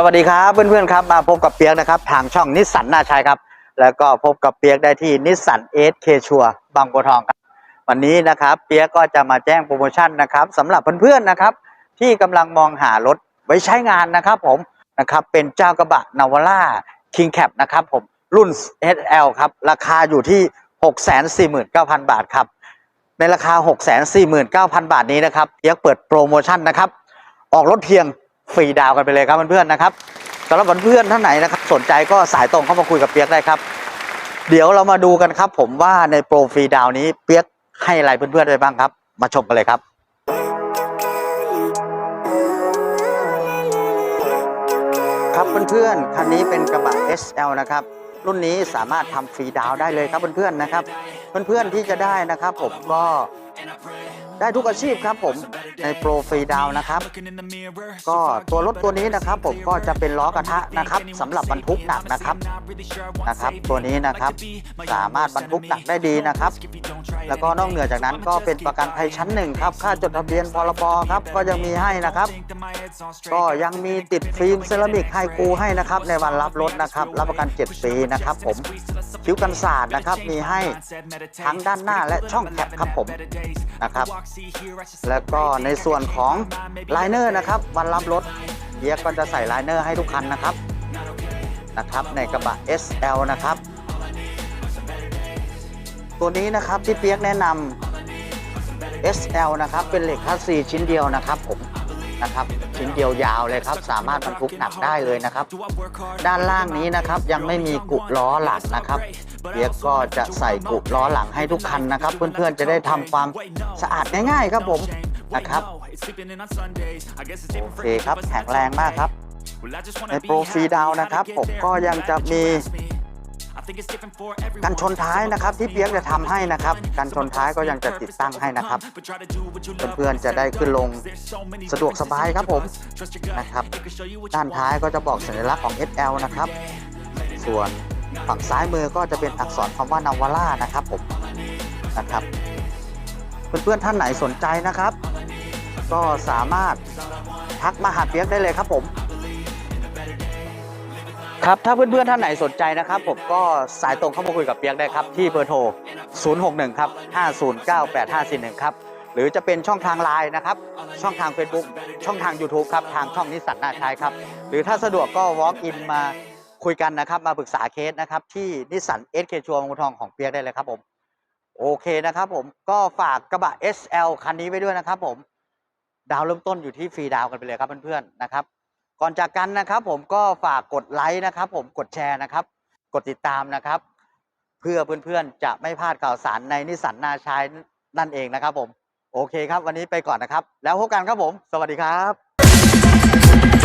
สวัสดีครับเพื่อนๆครับมาพบกับเปียกนะครับทางช่องนิสสันนาชัยครับ แล้วก็พบกับเปียกได้ที่นิสสันเอสเคชัวบางบัวทองครับวันนี้นะครับเปียกก็จะมาแจ้งโปรโมชั่นนะครับสำหรับเพื่อนๆนะครับ ที่กำลังมองหารถไว้ใช้งานนะครับผมนะครับเป็นเจ้ากระบะนาวาร่าคิงแคปนะครับผมรุ่น SL ครับราคาอยู่ที่ 649,000 บาทครับในราคา 649,000 บาทนี้นะครับเปียกเปิดโปรโมชั่นนะครับออกรถเพียง ฟรีดาวกันไปเลยครับเพื่อนๆนะครับสำหรับเพื่อนๆท่านไหนนะครับ สนใจก็สายตรงเข้ามาคุยกับเปียกได้ครับ เดี๋ยวเรามาดูกันครับ ผมว่าในโปรฟรีดาวนี้เปียกให้อะไรเพื่อนๆได้บ้างครับ มาชมกันเลยครับครับเพื่อนๆ คันนี้เป็นกระบะ SL นะครับ รุ่นนี้สามารถทำฟรีดาวได้เลยครับเพื่อนๆนะครับ เพื่อนๆที่จะได้นะครับ ผมก็ ได้ทุกอาชีพครับผมในโปรฟรีดาวนะครับ ก็ตัวรถตัวนี้นะครับผมก็จะเป็นล้อกระทะนะครับสำหรับบรรทุกหนักนะครับนะครับ ตัวนี้นะครับสามารถบรรทุกหนักได้ดีนะครับ แล้วก็นอกเหนือจากนั้นก็เป็นประกันภัยชั้นหนึ่งครับค่าจดทะเบียนพรบครับก็ยังมีให้นะครับ ก็ยังมีติดฟิล์มเซรามิกไฮคูให้นะครับในวันรับรถนะครับ รับประกัน 7 ปีนะครับ ผมคิ้วกันศาสตร์นะครับมีให้ทั้งด้านหน้าและช่องแคปครับผมนะครับแล้วก็ในส่วนของไลเนอร์นะครับวันรับรถเบียกก็จะใส่ไลเนอร์ให้ทุกคันนะครับนะครับ ในกระบะ SL นะครับ ตัวนี้นะครับที่เปียกแนะนำ SL นะครับเป็นเหล็กคัสซีชิ้นเดียวนะครับผม นะครับชิ้นเดียวยาวเลยครับ สามารถบรรทุกหนักได้เลยนะครับ ด้านล่างนี้นะครับยังไม่มีกุล้อหลังนะครับเปียกก็จะใส่กุล้อหลังให้ทุกคันนะครับ เพื่อนๆจะได้ทำความสะอาดง่ายๆครับผมนะครับโอเคครับแข็งแรงมากครับในโปรฟีดาวนะครับผมก็ยังจะมี กันชนท้ายนะครับที่เปียกจะทำให้นะครับ กันชนท้ายก็ยังจะติดตั้งให้นะครับเพื่อนๆจะได้ขึ้นลงสะดวกสบายครับผมนะครับ ด้านท้ายก็จะบอกสัญลักษณ์ของ SL นะครับ ส่วนฝั่งซ้ายมือก็จะเป็นอักษรคำว่านาวาร่านะครับผมนะครับ เพื่อนๆท่านไหนสนใจนะครับ ก็สามารถทักมาหาเปียกได้เลยครับผม ครับ ถ้าเพื่อนๆท่านไหนสนใจนะครับ ผมก็สายตรงเข้ามาคุยกับเปียกได้ครับ ที่เบอร์โทร 061 ครับ 5098541 ครับ หรือจะเป็นช่องทางไลน์นะครับ ช่องทาง Facebook ช่องทาง YouTube ครับ ทางช่องนิสสันนาชัยครับ หรือถ้าสะดวกก็ walk in มาคุยกันนะครับ มาปรึกษาเคสนะครับ ที่นิสสันเอสเคชัวร์มงทองของเปียกได้เลยครับผม โอเคนะครับผมก็ฝากกระบะ SL คันนี้ไว้ด้วยนะครับผม ดาวเริ่มต้นอยู่ที่ฟรีดาวกันไปเลยครับเพื่อนๆนะครับ ก่อนจากกันนะครับ ผมก็ฝากกดไลค์นะครับ ผมกดแชร์นะครับ กดติดตามนะครับ เพื่อเพื่อนๆจะไม่พลาดข่าวสารในนิสสันนาชายนั่นเองนะครับ ผม โอเคครับ วันนี้ไปก่อนนะครับ แล้วพบกันครับผม สวัสดีครับ